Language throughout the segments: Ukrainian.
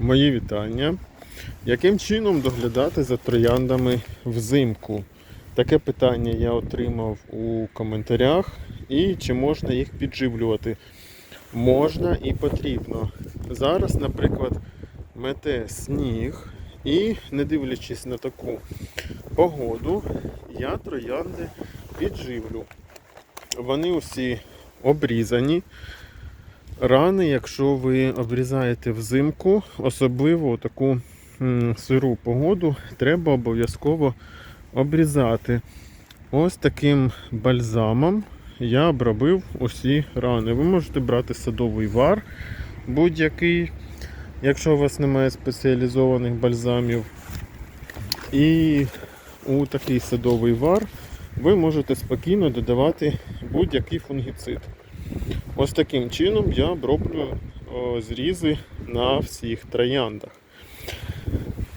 Мої вітання. Яким чином доглядати за трояндами взимку? Таке питання я отримав у коментарях. І чи можна їх підживлювати? Можна і потрібно. Зараз, наприклад, мете сніг, і не дивлячись на таку погоду, я троянди підживлю. Вони усі обрізані. Рани, якщо ви обрізаєте взимку, особливо таку сиру погоду, треба обов'язково обрізати. Ось таким бальзамом я обробив усі рани. Ви можете брати садовий вар будь-який, якщо у вас немає спеціалізованих бальзамів. І у такий садовий вар ви можете спокійно додавати будь-який фунгіцид. Ось таким чином я оброблю зрізи на всіх трояндах.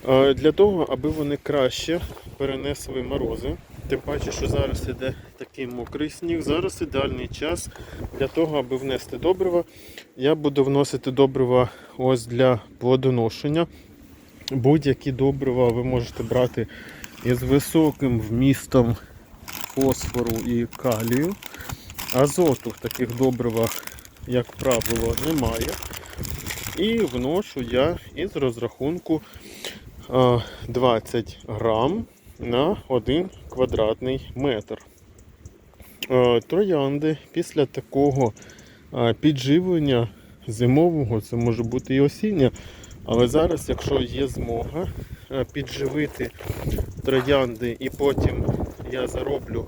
Е, Для того, аби вони краще перенесли морози. Тим паче, що зараз іде такий мокрий сніг. Зараз ідеальний час для того, аби внести добрива. Я буду вносити добрива ось для плодоношення. Будь-які добрива ви можете брати із високим вмістом фосфору і калію. Азоту в таких добривах, як правило, немає. І вношу я із розрахунку 20 грам на 1 квадратний метр. Троянди після такого підживлення зимового, це може бути і осіння, але зараз, якщо є змога підживити троянди і потім я зароблю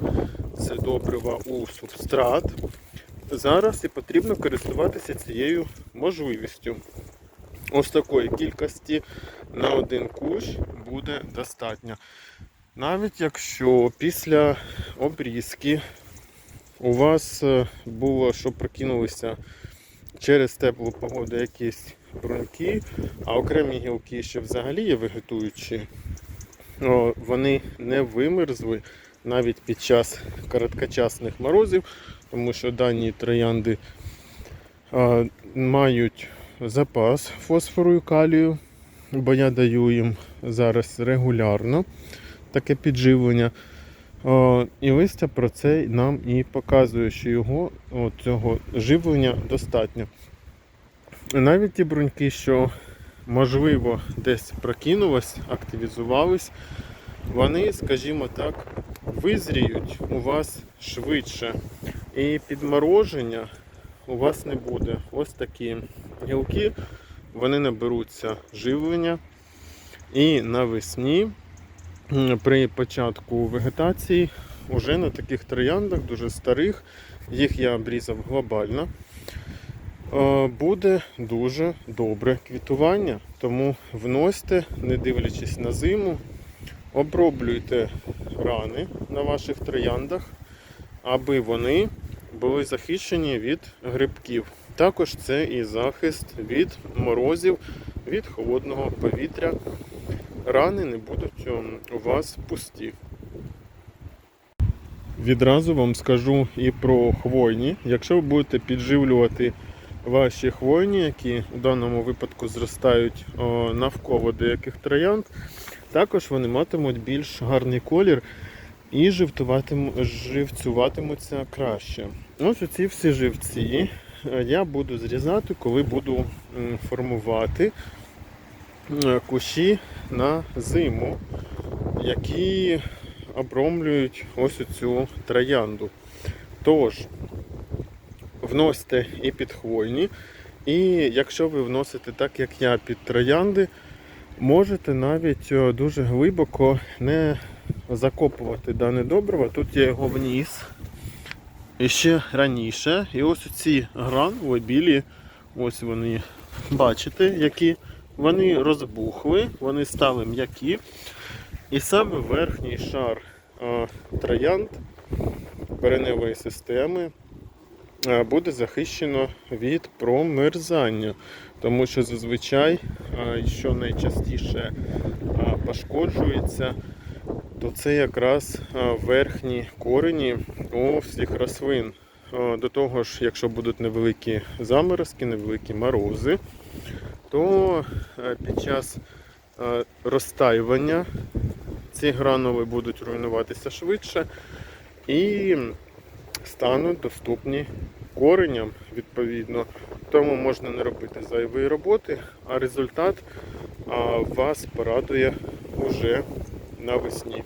це добрива у субстрат. Зараз і потрібно користуватися цією можливістю. Ось такої кількості на один кущ буде достатньо. Навіть якщо після обрізки у вас е, було, що прокинулися через теплу погоду якісь бруньки, а окремі гілки ще взагалі є вегетуючі, вони не вимерзли навіть під час короткочасних морозів, тому що дані троянди а, мають запас фосфору і калію, бо я даю їм зараз регулярно таке підживлення. О, і листя про це нам і показує, що його о, цього живлення достатньо. Навіть ті бруньки, що можливо десь прокинулись, активізувались, вони, скажімо так, визріють у вас швидше. І підмороження у вас не буде. Ось такі гілки, вони наберуться живлення. І навесні, при початку вегетації, уже на таких трояндах, дуже старих, їх я обрізав глобально. е, Буде дуже добре квітування, тому вносьте, не дивлячись на зиму, оброблюйте рани на ваших трояндах, аби вони були захищені від грибків. Також це і захист від морозів, від холодного повітря. Рани не будуть ем, у вас пусті. Відразу вам скажу і про хвойні. Якщо ви будете підживлювати ваші хвойні, які у даному випадку зростають навколо деяких троянд, також вони матимуть більш гарний колір і живцюватимуться краще. Ось оці всі живці е, я буду зрізати, коли буду формувати е, кущі на зиму, які обромлюють ось цю троянду. Тож, вносьте і під хвойні, і якщо ви вносите так, як я, під троянди, можете навіть е, дуже глибоко не закопувати дане добриво. Тут я його вніс і ще раніше. І ось ці гранули білі, ось вони, бачите, які вони розбухли, вони стали м'які. І саме верхній шар е, троянд кореневої системи буде захищено від промерзання, тому що зазвичай, е, що найчастіше е, пошкоджується, то це якраз е, верхні корені у всіх рослин. Е, До того ж, якщо будуть невеликі заморозки, невеликі морози, то е, під час е, розтаювання ці гранули будуть руйнуватися швидше і стануть доступні кореням відповідно. Тому можна не робити зайвої роботи, а результат вас порадує уже навесні.